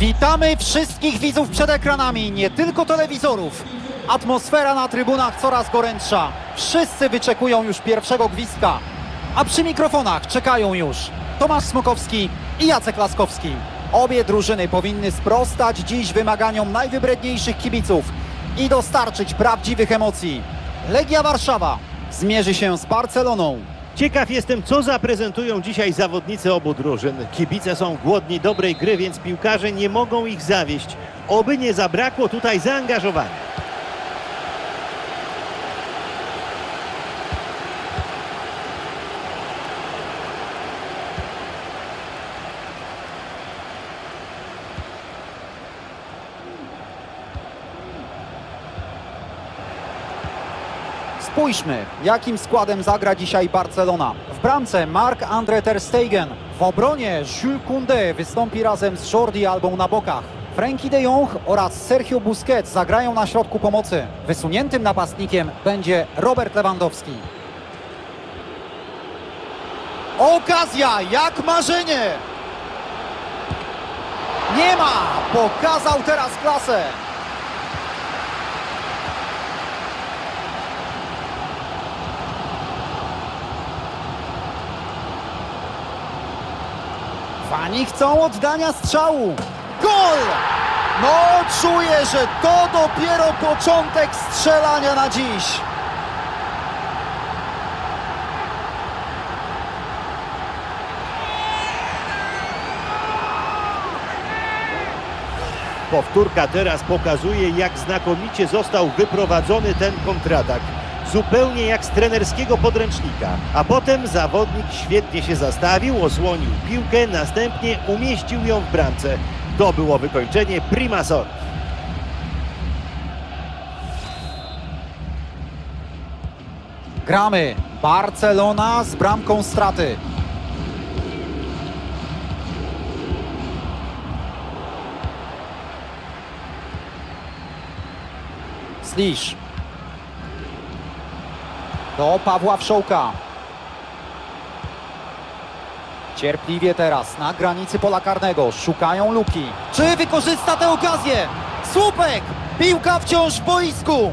Witamy wszystkich widzów przed ekranami, nie tylko telewizorów. Atmosfera na trybunach coraz gorętsza. Wszyscy wyczekują już pierwszego gwizdka. A przy mikrofonach czekają już Tomasz Smokowski i Jacek Laskowski. Obie drużyny powinny sprostać dziś wymaganiom najwybredniejszych kibiców i dostarczyć prawdziwych emocji. Legia Warszawa zmierzy się z Barceloną. Ciekaw jestem, co zaprezentują dzisiaj zawodnicy obu drużyn. Kibice są głodni dobrej gry, więc piłkarze nie mogą ich zawieść. Oby nie zabrakło tutaj zaangażowania. Spójrzmy, jakim składem zagra dzisiaj Barcelona. W bramce Marc-André Ter Stegen. W obronie Jules Koundé wystąpi razem z Jordi Albą na bokach. Frenkie de Jong oraz Sergio Busquets zagrają na środku pomocy. Wysuniętym napastnikiem będzie Robert Lewandowski. Okazja, jak marzenie! Nie ma! Pokazał teraz klasę! Fani chcą oddania strzału. Gol! No, czuję, że to dopiero początek strzelania na dziś. Powtórka teraz pokazuje, jak znakomicie został wyprowadzony ten kontratak. Zupełnie jak z trenerskiego podręcznika. A potem zawodnik świetnie się zastawił, osłonił piłkę, następnie umieścił ją w bramce. To było wykończenie prima sort. Gramy. Barcelona z bramką straty. Slisz. Do Pawła Wszołka. Cierpliwie teraz na granicy pola karnego. Szukają luki. Czy wykorzysta tę okazję? Słupek! Piłka wciąż w boisku.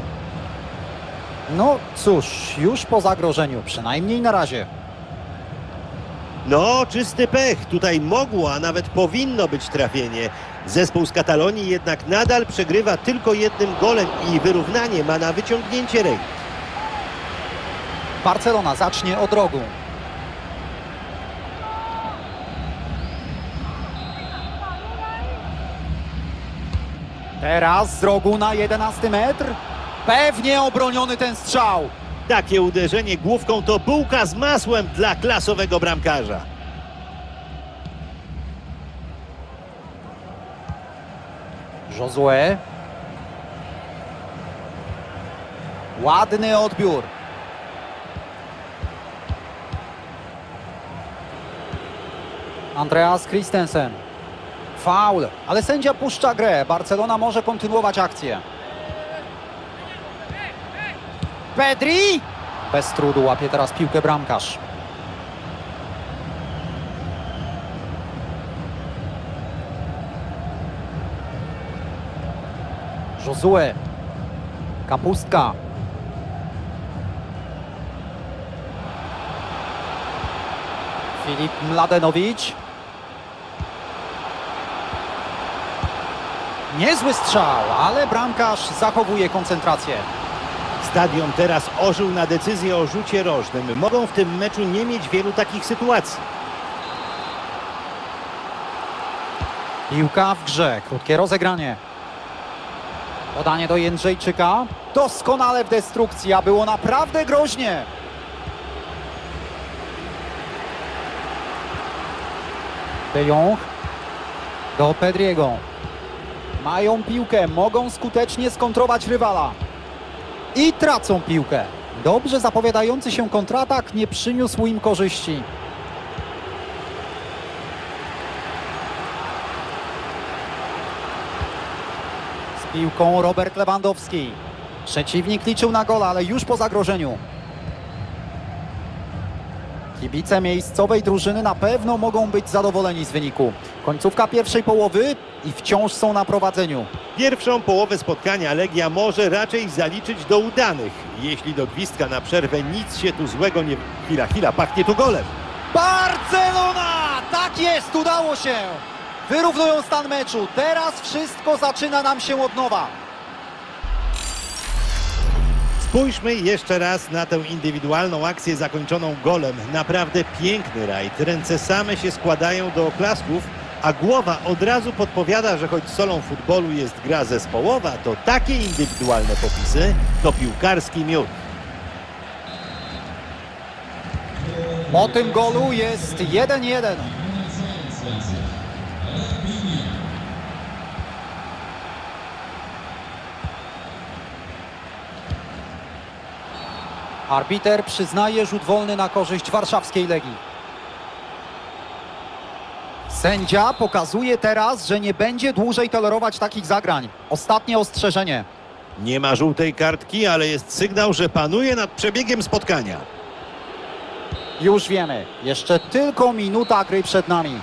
No cóż, już po zagrożeniu, przynajmniej na razie. No, czysty pech. Tutaj mogło, a nawet powinno być trafienie. Zespół z Katalonii jednak nadal przegrywa tylko jednym golem i wyrównanie ma na wyciągnięcie ręki. Barcelona zacznie od rogu. Teraz z rogu na 11 metr. Pewnie obroniony ten strzał. Takie uderzenie główką to bułka z masłem dla klasowego bramkarza. Josue. Ładny odbiór. Andreas Christensen. Faul, ale sędzia puszcza grę. Barcelona może kontynuować akcję. Pedri! Bez trudu łapie teraz piłkę bramkarz. Josue. Kapustka. Filip Mladenowicz. Niezły strzał, ale bramkarz zachowuje koncentrację. Stadion teraz ożył na decyzję o rzucie rożnym. Mogą w tym meczu nie mieć wielu takich sytuacji. Piłka w grze, krótkie rozegranie. Podanie do Jędrzejczyka. Doskonale w destrukcji, a było naprawdę groźnie. De Jong do Pedriego. Mają piłkę, mogą skutecznie skontrować rywala. I tracą piłkę. Dobrze zapowiadający się kontratak nie przyniósł im korzyści. Z piłką Robert Lewandowski. Przeciwnik liczył na gola, ale już po zagrożeniu. Kibice miejscowej drużyny na pewno mogą być zadowoleni z wyniku. Końcówka pierwszej połowy i wciąż są na prowadzeniu. Pierwszą połowę spotkania Legia może raczej zaliczyć do udanych. Jeśli do gwizdka na przerwę nic się tu złego nie... Chwila, chwila, pachnie tu golem. Barcelona! Tak jest, udało się! Wyrównują stan meczu. Teraz wszystko zaczyna nam się od nowa. Spójrzmy jeszcze raz na tę indywidualną akcję zakończoną golem. Naprawdę piękny rajd. Ręce same się składają do oklasków, a głowa od razu podpowiada, że choć solą futbolu jest gra zespołowa, to takie indywidualne popisy to piłkarski miód. Po tym golu jest 1-1. Arbiter przyznaje rzut wolny na korzyść warszawskiej Legii. Sędzia pokazuje teraz, że nie będzie dłużej tolerować takich zagrań. Ostatnie ostrzeżenie. Nie ma żółtej kartki, ale jest sygnał, że panuje nad przebiegiem spotkania. Już wiemy, jeszcze tylko minuta gry przed nami.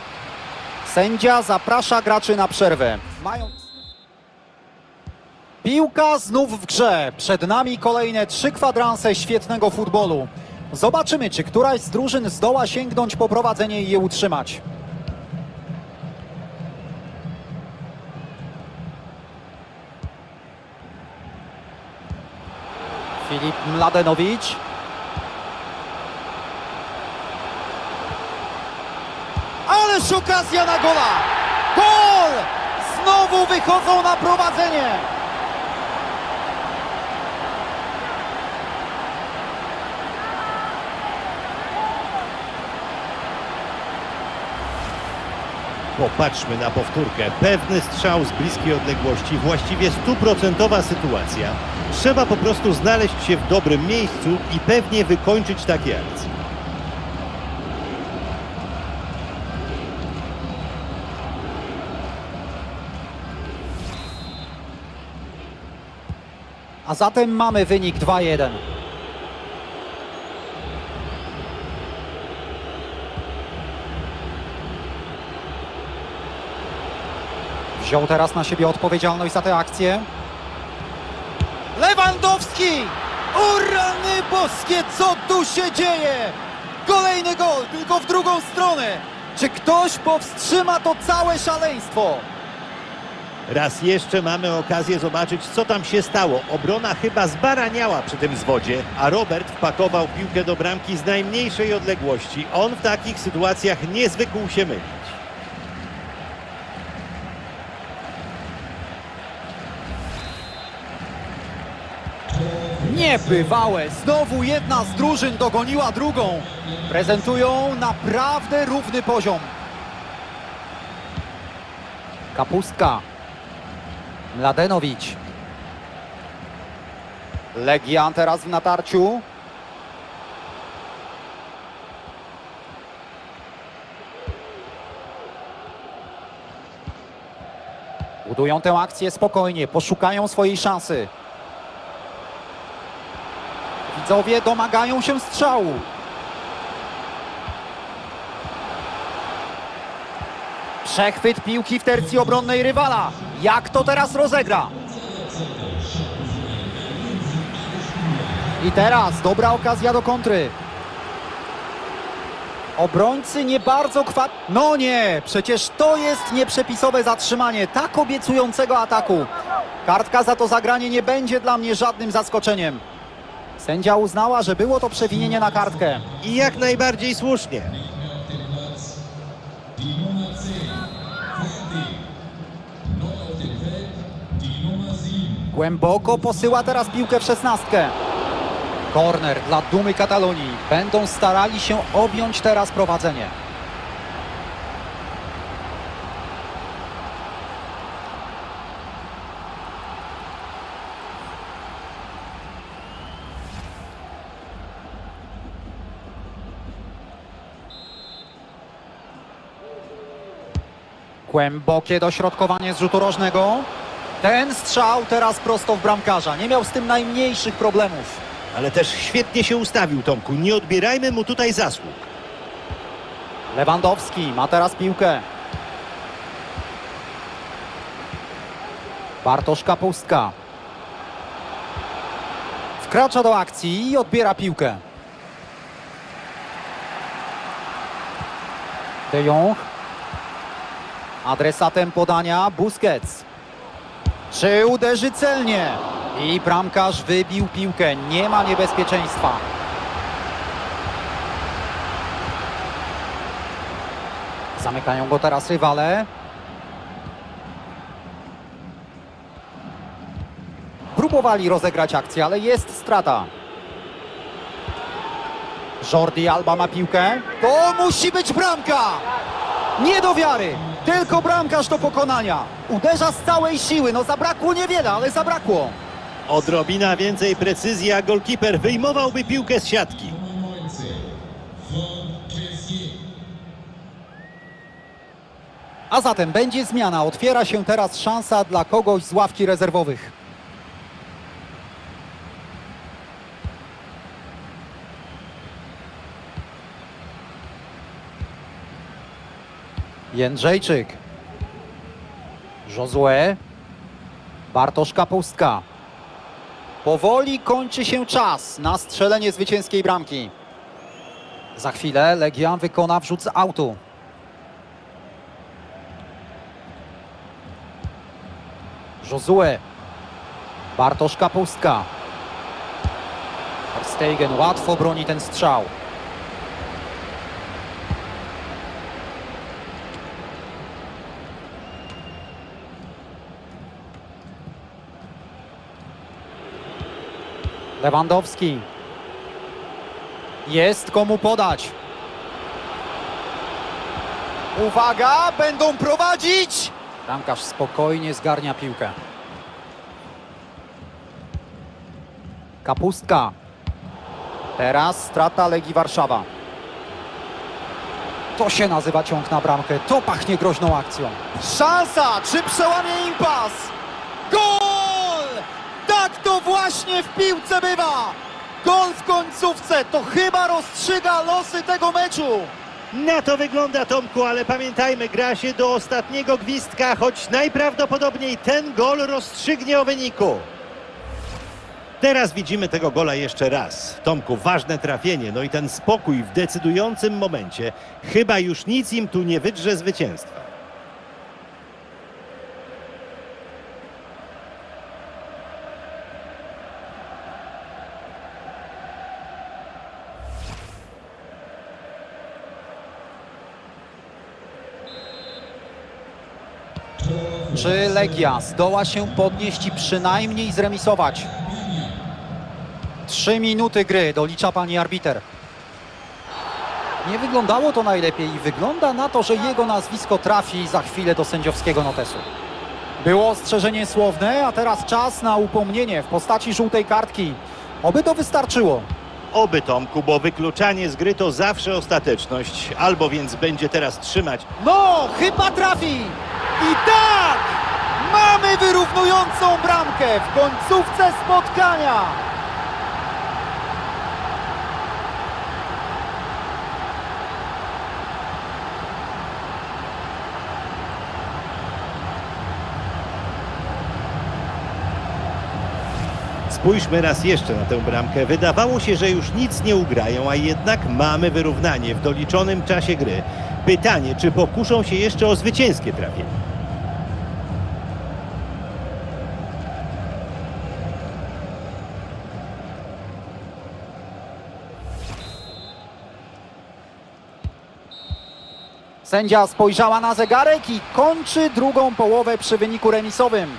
Sędzia zaprasza graczy na przerwę. Mają... Piłka znów w grze. Przed nami kolejne trzy kwadranse świetnego futbolu. Zobaczymy, czy któraś z drużyn zdoła sięgnąć po prowadzenie i je utrzymać. Filip Mladenowicz. Ależ okazja na gola! Gol! Znowu wychodzą na prowadzenie! Popatrzmy na powtórkę. Pewny strzał z bliskiej odległości, właściwie stuprocentowa sytuacja. Trzeba po prostu znaleźć się w dobrym miejscu i pewnie wykończyć takie akcje. A zatem mamy wynik 2-1. Wziął teraz na siebie odpowiedzialność za tę akcję. Lewandowski! O rany boskie, co tu się dzieje? Kolejny gol, tylko w drugą stronę. Czy ktoś powstrzyma to całe szaleństwo? Raz jeszcze mamy okazję zobaczyć, co tam się stało. Obrona chyba zbaraniała przy tym zwodzie, a Robert wpakował piłkę do bramki z najmniejszej odległości. On w takich sytuacjach nie zwykł się mylić. Niebywałe! Znowu jedna z drużyn dogoniła drugą. Prezentują naprawdę równy poziom. Kapustka. Mladenowicz. Legian teraz w natarciu. Budują tę akcję spokojnie, poszukają swojej szansy. Widzowie domagają się strzału. Przechwyt piłki w tercji obronnej rywala. Jak to teraz rozegra? I teraz dobra okazja do kontry. Obrońcy nie bardzo kwa... No nie, przecież to jest nieprzepisowe zatrzymanie tak obiecującego ataku. Kartka za to zagranie nie będzie dla mnie żadnym zaskoczeniem. Sędzia uznała, że było to przewinienie na kartkę. I jak najbardziej słusznie. Głęboko posyła teraz piłkę w szesnastkę. Korner dla dumy Katalonii. Będą starali się objąć teraz prowadzenie. Głębokie dośrodkowanie z rzutu rożnego. Ten strzał teraz prosto w bramkarza. Nie miał z tym najmniejszych problemów. Ale też świetnie się ustawił Tomku. Nie odbierajmy mu tutaj zasług. Lewandowski ma teraz piłkę. Bartosz Kapustka. Wkracza do akcji i odbiera piłkę. De Jong. Adresatem podania Busquets. Czy uderzy celnie? I bramkarz wybił piłkę. Nie ma niebezpieczeństwa. Zamykają go teraz rywale. Próbowali rozegrać akcję, ale jest strata. Jordi Alba ma piłkę. To musi być bramka! Nie do wiary! Tylko bramkarz do pokonania. Uderza z całej siły. No zabrakło niewiele, ale zabrakło. Odrobina więcej precyzji, a golkiper wyjmowałby piłkę z siatki. A zatem będzie zmiana. Otwiera się teraz szansa dla kogoś z ławki rezerwowych. Jędrzejczyk. Josue. Bartosz Kapustka. Powoli kończy się czas na strzelenie zwycięskiej bramki. Za chwilę Legia wykona wrzut z autu. Josue. Bartosz Kapustka. Stegen łatwo broni ten strzał. Lewandowski. Jest komu podać. Uwaga, będą prowadzić! Bramkarz spokojnie zgarnia piłkę. Kapustka. Teraz strata Legii Warszawa. To się nazywa ciąg na bramkę. To pachnie groźną akcją. Szansa! Czy przełamie impas? Gol! Właśnie w piłce bywa! Gol w końcówce to chyba rozstrzyga losy tego meczu. Na to wygląda Tomku, ale pamiętajmy, gra się do ostatniego gwizdka, choć najprawdopodobniej ten gol rozstrzygnie o wyniku. Teraz widzimy tego gola jeszcze raz. Tomku, ważne trafienie, no i ten spokój w decydującym momencie. Chyba już nic im tu nie wydrze zwycięstwa. Czy Legia zdoła się podnieść i przynajmniej zremisować? Trzy minuty gry dolicza pani arbiter. Nie wyglądało to najlepiej i wygląda na to, że jego nazwisko trafi za chwilę do sędziowskiego notesu. Było ostrzeżenie słowne, a teraz czas na upomnienie w postaci żółtej kartki. Oby to wystarczyło. Oby Tomku, bo wykluczanie z gry to zawsze ostateczność. Albo więc będzie teraz trzymać No, chyba trafi! I tak! Mamy wyrównującą bramkę w końcówce spotkania! Spójrzmy raz jeszcze na tę bramkę. Wydawało się, że już nic nie ugrają, a jednak mamy wyrównanie w doliczonym czasie gry. Pytanie, czy pokuszą się jeszcze o zwycięskie trafienie? Sędzia spojrzała na zegarek i kończy drugą połowę przy wyniku remisowym.